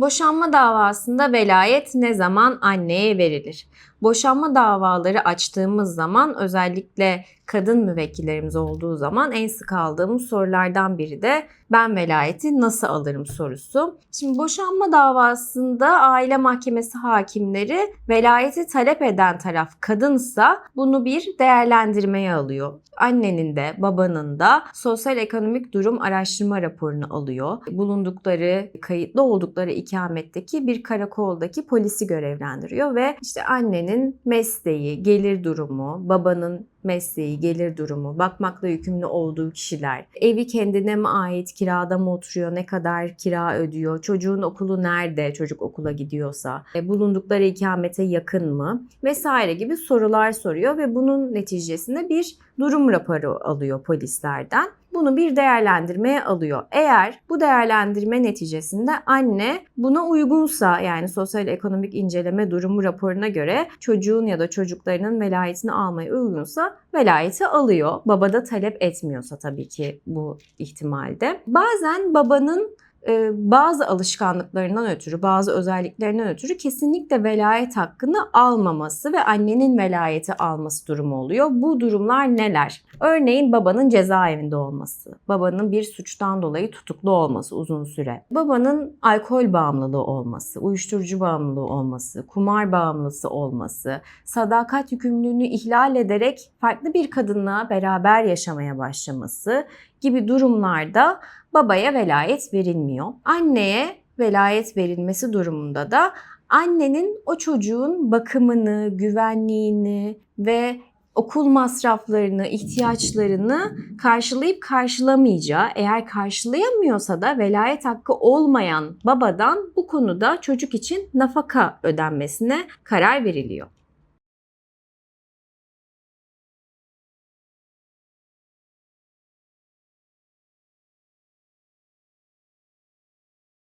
Boşanma davasında velayet ne zaman anneye verilir? Boşanma davaları açtığımız zaman özellikle kadın müvekkillerimiz olduğu zaman en sık aldığımız sorulardan biri de ben velayeti nasıl alırım sorusu. Şimdi boşanma davasında aile mahkemesi hakimleri velayeti talep eden taraf kadınsa bunu bir değerlendirmeye alıyor. Annenin de babanın da sosyal ekonomik durum araştırma raporunu alıyor. Bulundukları, kayıtlı oldukları ikametteki bir karakoldaki polisi görevlendiriyor ve işte annenin mesleği, gelir durumu, babanın mesleği, gelir durumu, bakmakla yükümlü olduğu kişiler, evi kendine mi ait, kirada mı oturuyor, ne kadar kira ödüyor, çocuğun okulu nerede, çocuk okula gidiyorsa, e, bulundukları ikamete yakın mı vesaire gibi sorular soruyor ve bunun neticesinde bir durum raporu alıyor polislerden. Bunu bir değerlendirmeye alıyor. Eğer bu değerlendirme neticesinde anne buna uygunsa yani sosyal ekonomik inceleme durumu raporuna göre çocuğun ya da çocuklarının velayetini almaya uygunsa velayeti alıyor. Baba da talep etmiyorsa tabii ki bu ihtimalde. Bazen babanın bazı alışkanlıklarından ötürü, bazı özelliklerinden ötürü kesinlikle velayet hakkını almaması ve annenin velayeti alması durumu oluyor. Bu durumlar neler? Örneğin babanın cezaevinde olması, babanın bir suçtan dolayı tutuklu olması uzun süre, babanın alkol bağımlılığı olması, uyuşturucu bağımlılığı olması, kumar bağımlısı olması, sadakat yükümlülüğünü ihlal ederek farklı bir kadınla beraber yaşamaya başlaması gibi durumlarda babaya velayet verilmiyor. Anneye velayet verilmesi durumunda da annenin o çocuğun bakımını, güvenliğini ve okul masraflarını, ihtiyaçlarını karşılayıp karşılamayacağı, eğer karşılayamıyorsa da velayet hakkı olmayan babadan bu konuda çocuk için nafaka ödenmesine karar veriliyor.